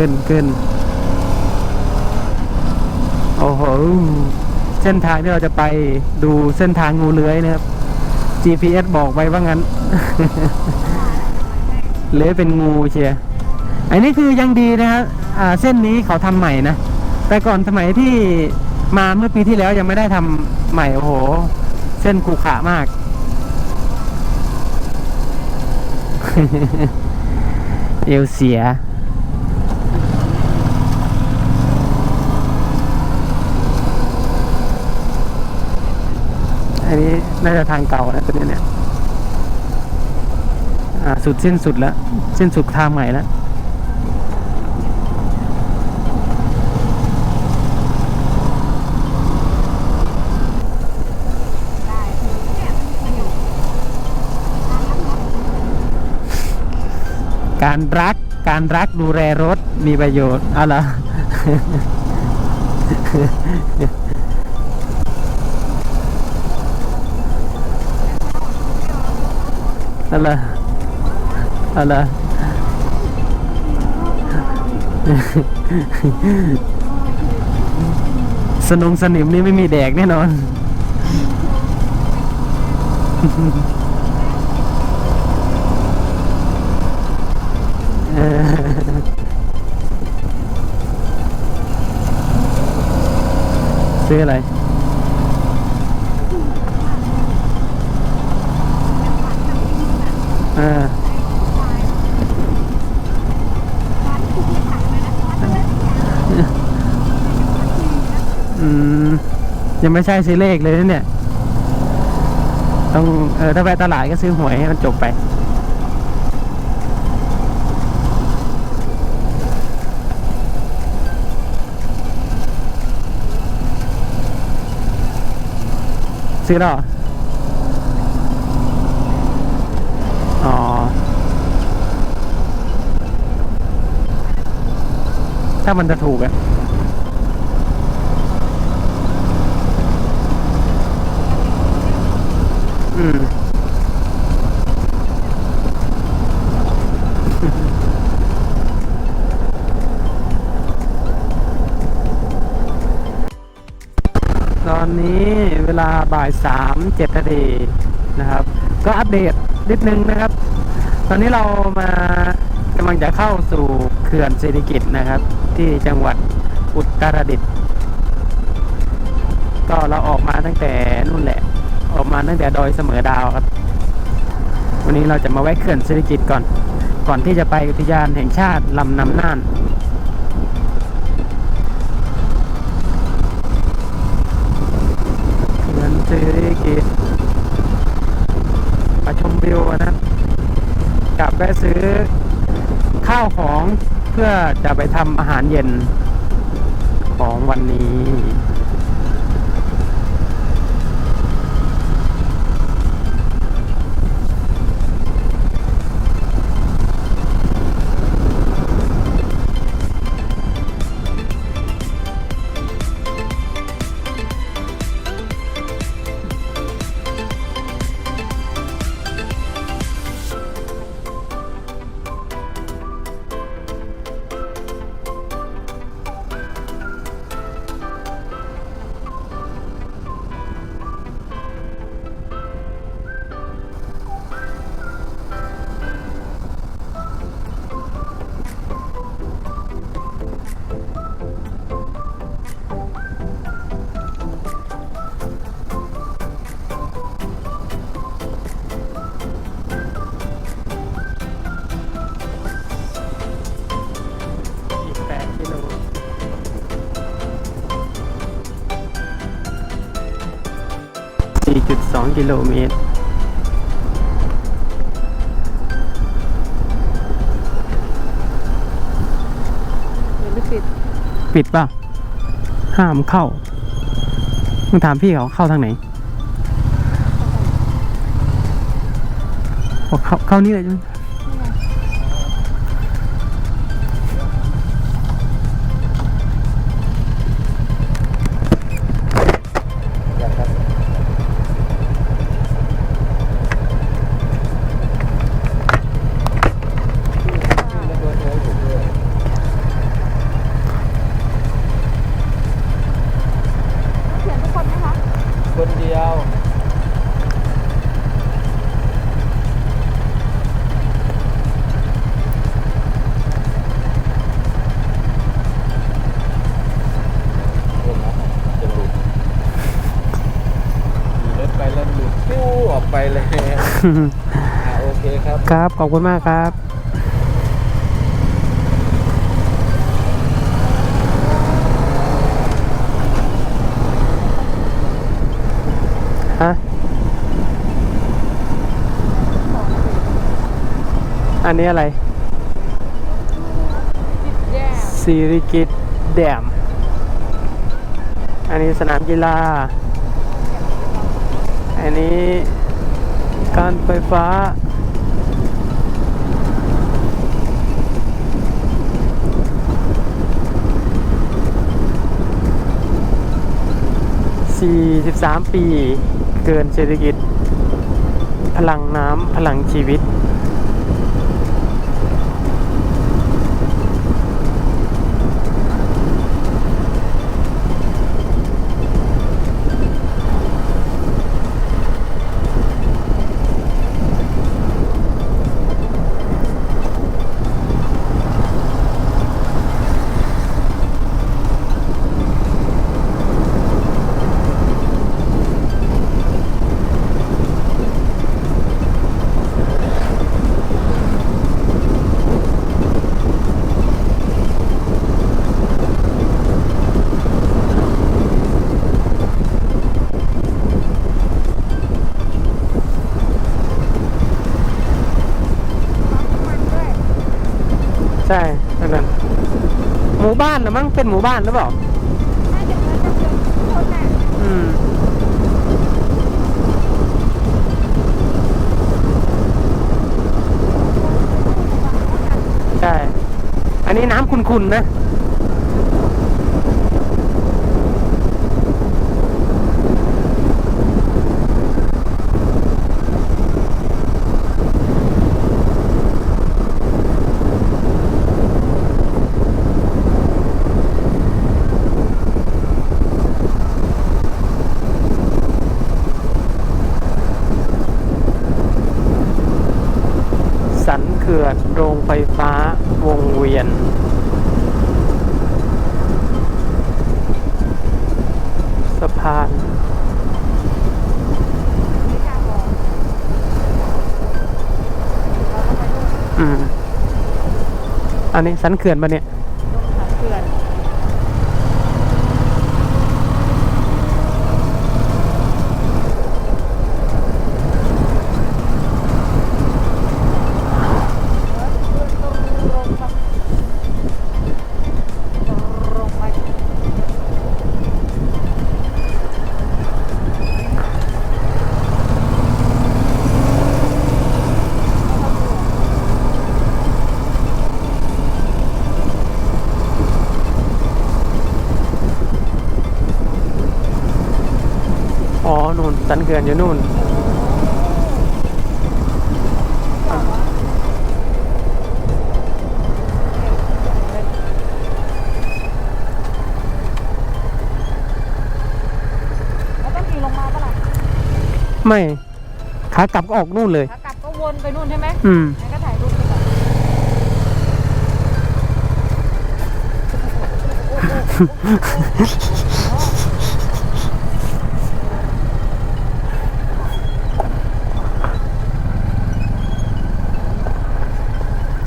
ขึ้นขึ้นโอ้โหเส้นทางที่เราจะไปดูเส้นทางงูเลื้อยนะครับ GPS บอกไว้ว่างั้นเลื้อยเป็นงูเชียอันนี้คือยังดีนะครับอ่าเส้นนี้เขาทำใหม่นะ แต่ก่อนสมัยที่มาเมื่อปีที่แล้วยังไม่ได้ทำใหม่โอ้โห เส้นขรุขระมาก เอวเสีย อันนี้น่าจะทางเก่านะตัวนี้เนี่ยสุดสิ้นสุดแล้ว สิ้นสุดทางใหม่แล้วการรักการรักดูแลรถมีประโยชน์อะไร ออะไรอะไรสนงสนิมนี่ไม่มีแดกแน่นอนเออซื้ออะไร อออืมยังไม่ใช่ซื้อเลขเลยนะเนี่ย ต้องเออถ้าไปตลาดก็ซื้อหวยให้มันจบไปซื้อหรอ ถ้ามันจะถูกอะอืมตอนนี้เวลาบ่ายสามเจ็ดนาทีนะครับ ก็อัปเดตนิดนึงนะครับ ตอนนี้เรามา ลังจะเข้าสู่เขื่อนเศรษฐกิจนะครับ ที่จังหวัดอุตรดิตถ์ก็เราออกมาตั้งแต่นู่นแหละ ออกมาตั้งแต่ดอยเสมอดาวครับ วันนี้เราจะมาแวะเขื่อนเศรษฐกิจก่อน ก่อนที่จะไปอุทยานแห่งชาติลำน้ำน่านเงินเซื้อกิจมาชมวิวนะจับกลับไปซื้อ ข้าวของเพื่อจะไปทำอาหารเย็นของวันนี้ 4.2กิโลเมตร ยังไม่ปิดปิดป่ะ ห้ามเข้า มึงถามพี่เขาเข้าทางไหนบอกเข้าเข้านี่เลยใช่ไหม ไปเลยอ่าโอเคครับ ครับ ขอบคุณมากครับ ฮะ อันนี้อะไรจิตแย่สิริกิตแดม อันนี้สนามกีฬา อันนี้ การไฟฟ้า 43 ปี เกินเศรษฐกิจ พลังน้ำพลังชีวิต ใช่นั่นนั่นหมู่บ้านเหรือมั้งเป็นหมู่บ้านหรือเปล่าอืมใช่ อันนี้น้ำขุ่นๆนะ สันเขื่อนโรงไฟฟ้าวงเวียน สะพานอืมอันนี้สันเขื่อนปะเนี่ย เขื่อน อ๋อ นู่น สันเขื่อนอยู่นู่นแล้วต้องขี่ลงมาปะล่ะไม่ขากลับก็ออกนู่นเลยขากลับก็วนไปนู่นใช่ไหมอืมงั้นก็ถ่ายรูปไปก่อน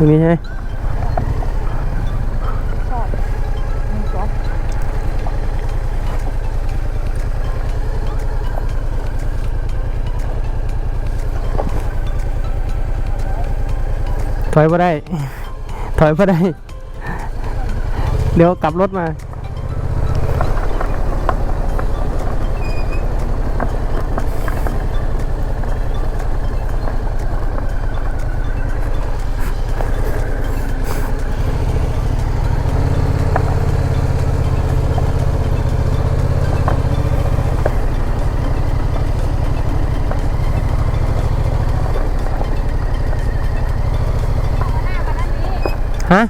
รงนี้ใช่ไหมถอยมาได้ ถอยมาได้ เดี๋ยวกลับรถมา ฮะ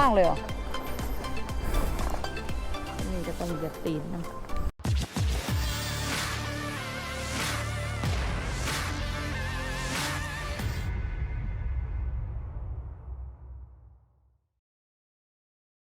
ว่างเลยเหรอ นี่จะต้องเหยียดตีนนะ